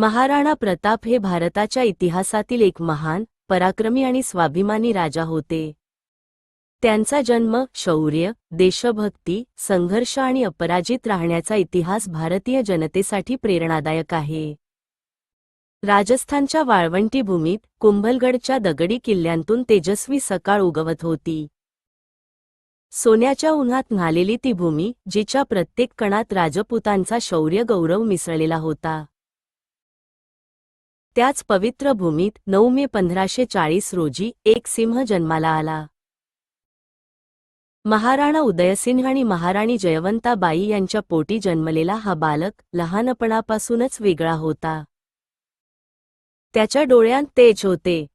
महाराणा प्रताप हे भारताच्या इतिहासातील एक महान पराक्रमी आणि स्वाभिमानी राजा होते. त्यांचा जन्म शौर्य देशभक्ती संघर्ष आणि अपराजित राहण्याचा इतिहास भारतीय जनतेसाठी प्रेरणादायक आहे. राजस्थानच्या वाळवंटी भूमीत कुंभलगडच्या दगडी किल्ल्यांतून तेजस्वी सकाळ उगवत होती. सोन्याच्या उन्हात न्हालेली ती भूमी जिच्या प्रत्येक कणात राजपुतांचा शौर्य गौरव मिसळलेला होता. त्याच पवित्र भूमीत नऊ मे पंधराशे चाळीस रोजी एक सिंह जन्माला आला. महाराणा उदयसिंह आणि महाराणी जयवंताबाई यांच्या पोटी जन्मलेला हा बालक लहानपणापासूनच वेगळा होता. त्याच्या डोळ्यांत तेज होते.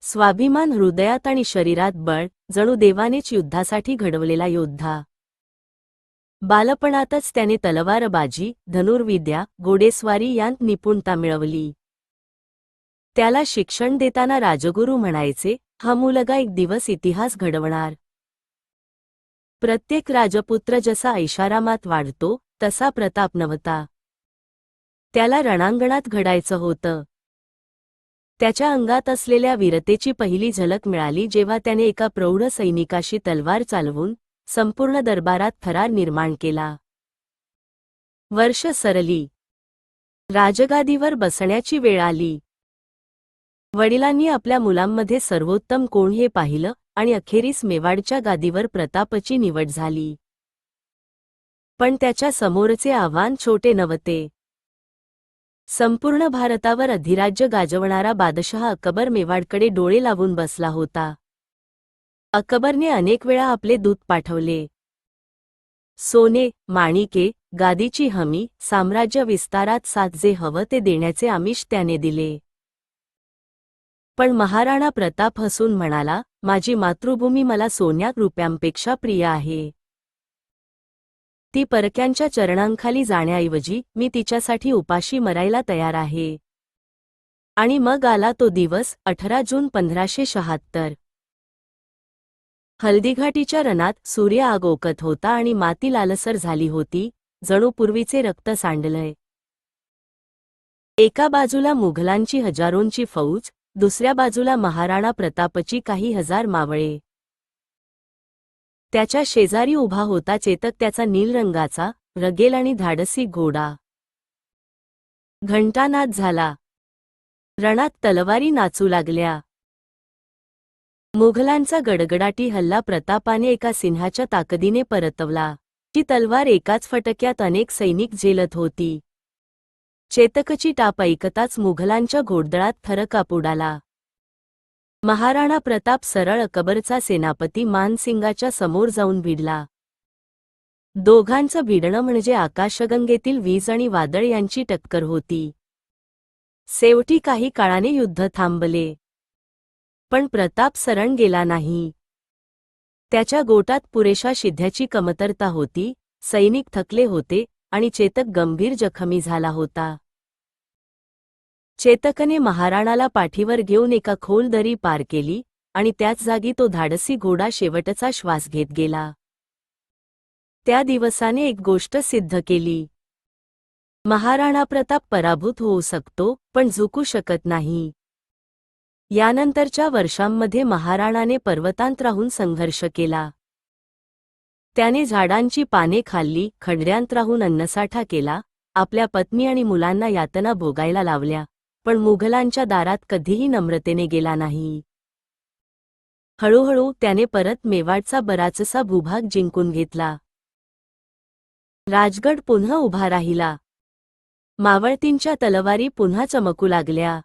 स्वाभिमान हृदयात आणि शरीरात बळ जणू देवानेच युद्धासाठी घडवलेला योद्धा. बालपणातच त्याने तलवारबाजी धनुर्विद्या घोडेस्वारी यांत निपुणता मिळवली. त्याला शिक्षण देताना राजगुरू म्हणायचे हा मुलगा एक दिवस इतिहास घडवणार. प्रत्येक राजपुत्र जसा ऐशारामात वाढतो तसा प्रताप नव्हता. त्याला रणांगणात घडायचं होतं. त्याच्या अंगात असलेल्या वीरतेची पहिली झलक मिळाली जेव्हा त्याने एका प्रौढ सैनिकाशी तलवार चालवून संपूर्ण दरबारात थरार निर्माण केला. वर्ष सरली. राजगादीवर बसण्याची वेळ आली. वडिलांनी आपल्या मुलांमध्ये सर्वोत्तम कोण हे पाहिलं आणि अखेरीस मेवाडच्या गादीवर प्रतापची निवड झाली. पण त्याच्या समोरचे आव्हान छोटे नव्हते. संपूर्ण भारतावर अधिराज्य गाजवणारा बादशहा अकबर मेवाडकडे डोळे लावून बसला होता. अकबरने अनेक वेळा आपले दूत पाठवले. सोने माणिके गादीची हमी साम्राज्य विस्तारात साथ जे हवं ते देण्याचे आमिष त्याने दिले. पण महाराणा प्रताप हसून म्हणाला माझी मातृभूमी मला सोन्या रुपयांपेक्षा प्रिय आहे. ती परक्यांच्या चरणांखाली जाण्याऐवजी मी तिच्यासाठी उपाशी मरायला तयार आहे. आणि मग आला तो दिवस अठरा जून पंधराशे शहात्तर. हल्दीघाटीच्या रणात सूर्य आगोकत होता आणि माती लालसर झाली होती जणू पूर्वीचे रक्त सांडलंय. एका बाजूला मुघलांची हजारोंची फौज दुसऱ्या बाजूला महाराणा प्रतापची काही हजार मावळे. त्याच्या शेजारी उभा होता चेतक त्याचा नीलरंगाचा रगेल आणि धाडसी घोडा. घंटानाद झाला. रणात तलवारी नाचू लागल्या. मुघलांचा गडगडाटी हल्ला प्रतापाने एका सिंहाच्या ताकदीने परतवला ती तलवार एकाच फटक्यात अनेक सैनिक झेलत होती. चेतकची टाप ऐकताच मुघलांच्या घोडदळात थरकाप उडाला महाराणा प्रताप सरळ अकबरचा सेनापती मानसिंगाच्या समोर जाऊन भिडला. दोघांचं भिडणं म्हणजे आकाशगंगेतील वीज आणि वादळ यांची टक्कर होती. शेवटी काही काळाने युद्ध थांबले. पण प्रताप सरण गेला नाही. त्याच्या गोटात पुरेशा शिध्याची कमतरता होती सैनिक थकले होते आणि चेतक गंभीर जखमी झाला होता. चेतकने महाराणाला पाठीवर घेऊन एका खोल दरी पार केली आणि त्याच जागी तो धाडसी घोडा शेवटचा श्वास घेत गेला. त्या दिवसाने एक गोष्ट सिद्ध केली. महाराणा प्रताप पराभूत होऊ शकतो पण झुकू शकत नाही. यानंतरच्या वर्षांमध्ये महाराणाने पर्वतांत राहून संघर्ष केला. त्याने झाडांची पाने खाल्ली खडड्यांत राहून अन्नसाठा केला आपल्या पत्नी आणि मुलांना यातना भोगायला लावल्या पण मुघलांच्या दारात कधीही नम्रतेने गेला नाही. हळूहळू त्याने परत मेवाडचा बराचसा भूभाग जिंकून घेतला. राजगड पुन्हा उभा राहिला. मावळतींच्या तलवारी पुन्हा चमकू लागल्या.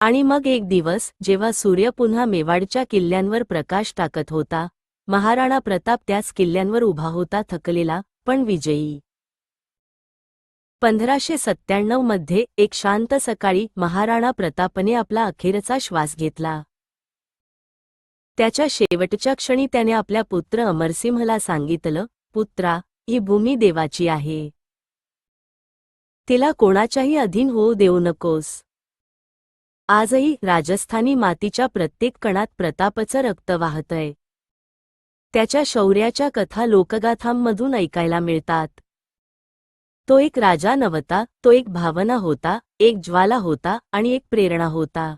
आणि मग एक दिवस जेव्हा सूर्य पुन्हा मेवाडच्या किल्ल्यांवर प्रकाश टाकत होता महाराणा प्रताप त्याच किल्ल्यांवर उभा होता थकलेला पण विजयी. पंधराशे सत्त्याण्णवमध्ये एक शांत सकाळी महाराणा प्रतापने आपला अखेरचा श्वास घेतला. त्याच्या शेवटच्या क्षणी त्याने आपल्या पुत्र अमरसिंहला सांगितलं पुत्रा ही भूमी देवाची आहे. तिला कोणाच्याही अधीन होऊ देऊ नकोस. आजही राजस्थानी मातीच्या प्रत्येक कणात प्रतापचं रक्त वाहतंय. त्याच्या शौर्याच्या कथा लोकगाथांमधून ऐकायला मिळतात. तो एक राजा नव्हता तो एक भावना होता एक ज्वाला होता आणि एक प्रेरणा होता.